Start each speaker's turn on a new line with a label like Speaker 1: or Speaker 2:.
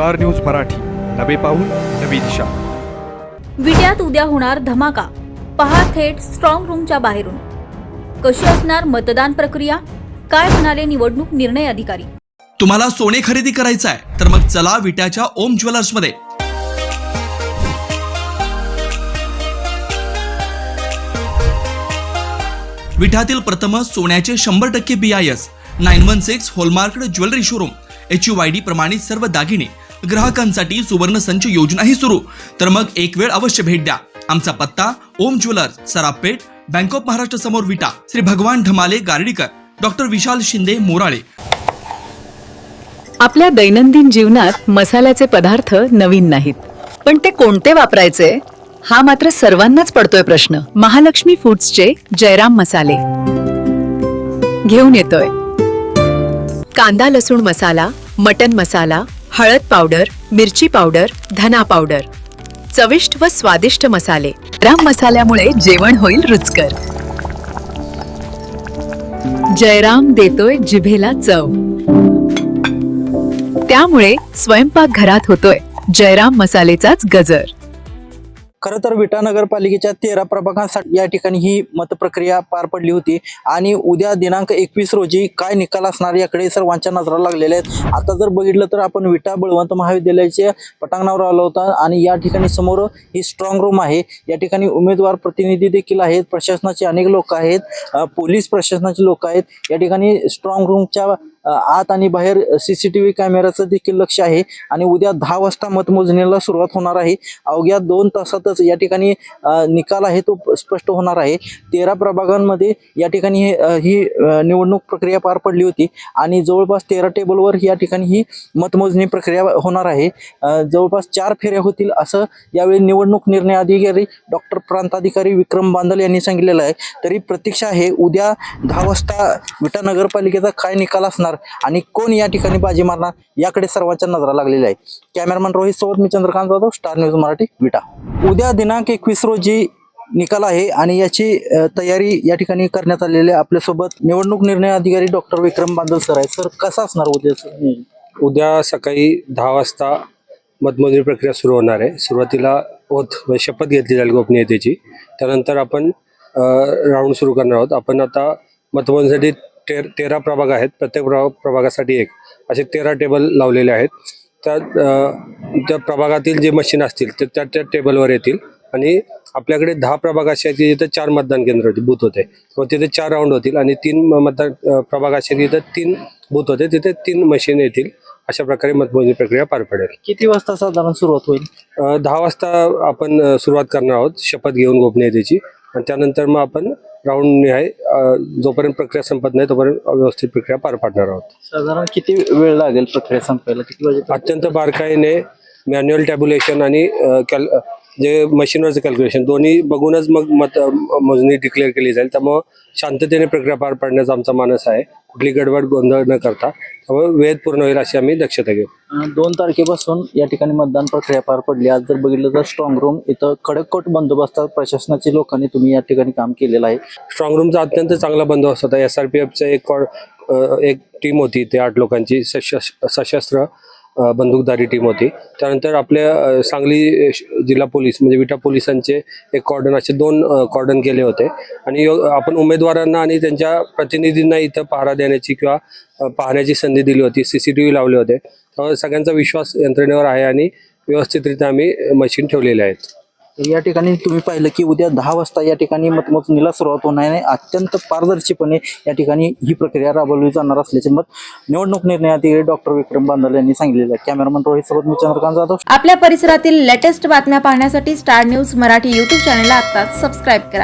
Speaker 1: Star news Marathi. नवे पाऊल नवी दिशा.
Speaker 2: विट्यात उद्या होणार धमाका. पहा थेट स्ट्रॉंग रूमच्या बाहेरून. कशी असणार मतदान प्रक्रिया? काय म्हणाले निवडणूक निर्णय अधिकारी?
Speaker 3: तुम्हाला सोने खरेदी करायचं आहे तर मग चला विट्याच्या ओम ज्वेलर्समध्ये. विट्यातील प्रथम सोन्याचे शंभर टक्के B I S nine one six hallmark jewellery showroom H U Y D प्रमाणित सर्व दागिने ग्राहकांसाठी सुवर्ण संच योजनाही सुरू. तर मग एक वेळ अवश्य भेट द्या. आमचा पत्ता Om jewellers Sarapeth bank of Maharashtra समोर विटा श्री भगवान ढमाले गार्डीकर. डॉक्टर विशाल शिंदे मोराळे.
Speaker 4: आपल्या दैनंदिन जीवनात मसाल्याचे पदार्थ नवीन नाहीत. पण ते कोणते वापरायचे? हा मात्र सर्वांनाच पडतोय प्रश्न. महालक्ष्मी फूड्सचे जयराम मसाले. घेऊन येतोय. कांदा लसूण मसाला मटन मसाला हळद पावडर मिरची पावडर धना पावडर. चविष्ट व स्वादिष्ट मसाले. राम मसाल्यामुळे जेवण होईल रुचकर. जयराम देतोय जिभेला चव. त्यामुळे स्वयंपाक घरात होतोय जयराम मसालेचाच गजर.
Speaker 5: खरं तर विटा नगरपालिकेच्या तेरा प्रभागांसाठी या ठिकाणी ही मतप्रक्रिया पार पडली होती. आणि उद्या दिनांक एकवीस रोजी काय निकाल असणार याकडे सर्वांच्या नजरा लागलेल्या आहेत. आता जर बघितलं तर आपण विटा बळवंत महाविद्यालयाच्या पटांगणावर आलो होता आणि या ठिकाणी समोर ही स्ट्रॉंग रूम आहे. या ठिकाणी उमेदवार प्रतिनिधी देखील आहेत. प्रशासनाचे अनेक लोक आहेत. पोलीस प्रशासनाचे लोक आहेत. या ठिकाणी स्ट्रॉंग रूमच्या आत आणि बाहेर सी सी टी व्ही कॅमेऱ्याचं देखील लक्ष आहे. आणि उद्या दहा वाजता मतमोजणीला सुरुवात होणार आहे. अवघ्या दोन तासातच या ठिकाणी निकाल आहे तो स्पष्ट होणार आहे. तेरा प्रभागांमध्ये या ठिकाणी हे, ही निवडणूक प्रक्रिया पार पडली होती. आणि जवळपास तेरा टेबलवर या ठिकाणी ही मतमोजणी प्रक्रिया होणार आहे. जवळपास चार फेऱ्या होतील असं यावेळी निवडणूक निर्णय अधिकारी डॉक्टर प्रांताधिकारी विक्रम बांदल यांनी सांगितलेलं आहे. तरी प्रतीक्षा आहे उद्या दहा वाजता विटा नगरपालिकेचा काय निकाल असणार? आणि कोण या ठिकाणी बाजी मारणार याकडे सर्वांच्या नजरा लागलेल्या आहे कॅमेरामॅन रोहित सोबत मी चंद्रकांत जाधव स्टार न्यूज मराठी विटा. उद्या दिनांक एकवीस रोजी निकाल आहे आणि याची तयारी या ठिकाणी करण्यात आलेली आहे. आपल्यासोबत निवडणूक निर्णय अधिकारी डॉक्टर विक्रम बांदल सर आहे सर कसा असणार उद्या
Speaker 6: उद्या सकाळी दहा वाजता मतमोजणी प्रक्रिया सुरू होणार आहे. सुरुवातीला ओथ म्हणजे शपथ घेतली जाईल गोपनीयतेची. त्यानंतर आपण राऊंड सुरू करणार आहोत. आपण आता मतमोजणीसाठी तेर तेरा प्रभाग आहेत. प्रत्येक प्रभा प्रभागासाठी एक. असे तेरा टेबल लावलेले आहेत. त्या त्या प्रभागातील जे मशीन असतील ते त्या त्या टेबलवर येतील. आणि आपल्याकडे दहा प्रभाग असे आहेत की जिथे चार मतदान केंद्र होते बूथ होते. मग तिथे चार राऊंड होतील आणि तीन मतदान प्रभाग असे जिथे तीन बूथ होते तिथे तीन मशीन येतील. अशा प्रकारे मतमोजणी प्रक्रिया पार पडेल.
Speaker 5: किती वाजता साधारण सुरुवात होईल?
Speaker 6: दहा वाजता आपण सुरुवात करणार आहोत. शपथ घेऊन गोपनीयतेची. आणि त्यानंतर मग आपण राऊंड अ, जोपर्यंत प्रक्रिया संपत नाही तोपर्यंत व्यवस्थित प्रक्रिया पार पाडणार आहोत.
Speaker 5: साधारण किती वेळ लागेल प्रक्रिया संपायला? किती
Speaker 6: अत्यंत बारकाईने मॅन्युअल टॅब्युलेशन आणि कॅल जे मशीनवरचं कॅल्क्युलेशन दोन्ही बघूनच मग मत मोजणी डिक्लेअर केली जाईल. त्यामुळं शांततेने प्रक्रिया पार पाडण्याचा आमचा मानस आहे. कुठली गडबड गोंधळ न करता. त्यामुळे वेळ पूर्ण होईल अशी आम्ही दक्षता घेऊ.
Speaker 5: दोन तारखेपासून या ठिकाणी मतदान प्रक्रिया पार पडली. आज जर बघितलं तर स्ट्रॉंग रूम इथं कडककोट बंदोबस्तात प्रशासनाची लोकांनी तुम्ही या ठिकाणी काम केलेलं आहे.
Speaker 6: स्ट्रॉंग रूमचा अत्यंत चांगला बंदोबस्त होता. एस आर पी एफचं एक टीम होती ते आठ लोकांची. सशस्त्र बंदूकधारी टीम होती. त्यानंतर आपल्या सांगली श- जिल्हा पोलीस म्हणजे विटा पोलिसांचे एक कॉर्डन असे दोन कॉर्डन केले होते. आणि आपण उमेदवारांना आणि त्यांच्या प्रतिनिधींना इथं पहारा देण्याची किंवा पाहण्याची संधी दिली होती. सी सी टी व्ही लावले होते. त्यामुळे सगळ्यांचा विश्वास यंत्रणेवर आहे आणि व्यवस्थितरित्या आम्ही मशीन ठेवलेले आहेत.
Speaker 5: तर या ठिकाणी तुम्ही पाहिलं की उद्या दहा वाजता या ठिकाणी मतमोजणीला सुरुवात होणार आहे. अत्यंत पारदर्शीपणे या ठिकाणी ही प्रक्रिया राबवली जाणार असल्याचे मत निवडणूक निर्णय अधिकारी डॉक्टर विक्रम बांदल यांनी सांगितलेलं आहे. कॅमेरामन रोहित सोबत मी चंद्रकांत जाधव.
Speaker 2: आपल्या परिसरातील लेटेस्ट बातम्या पाहण्यासाठी स्टार न्यूज मराठी यूट्यूब चॅनलला आता सबस्क्राईब करा.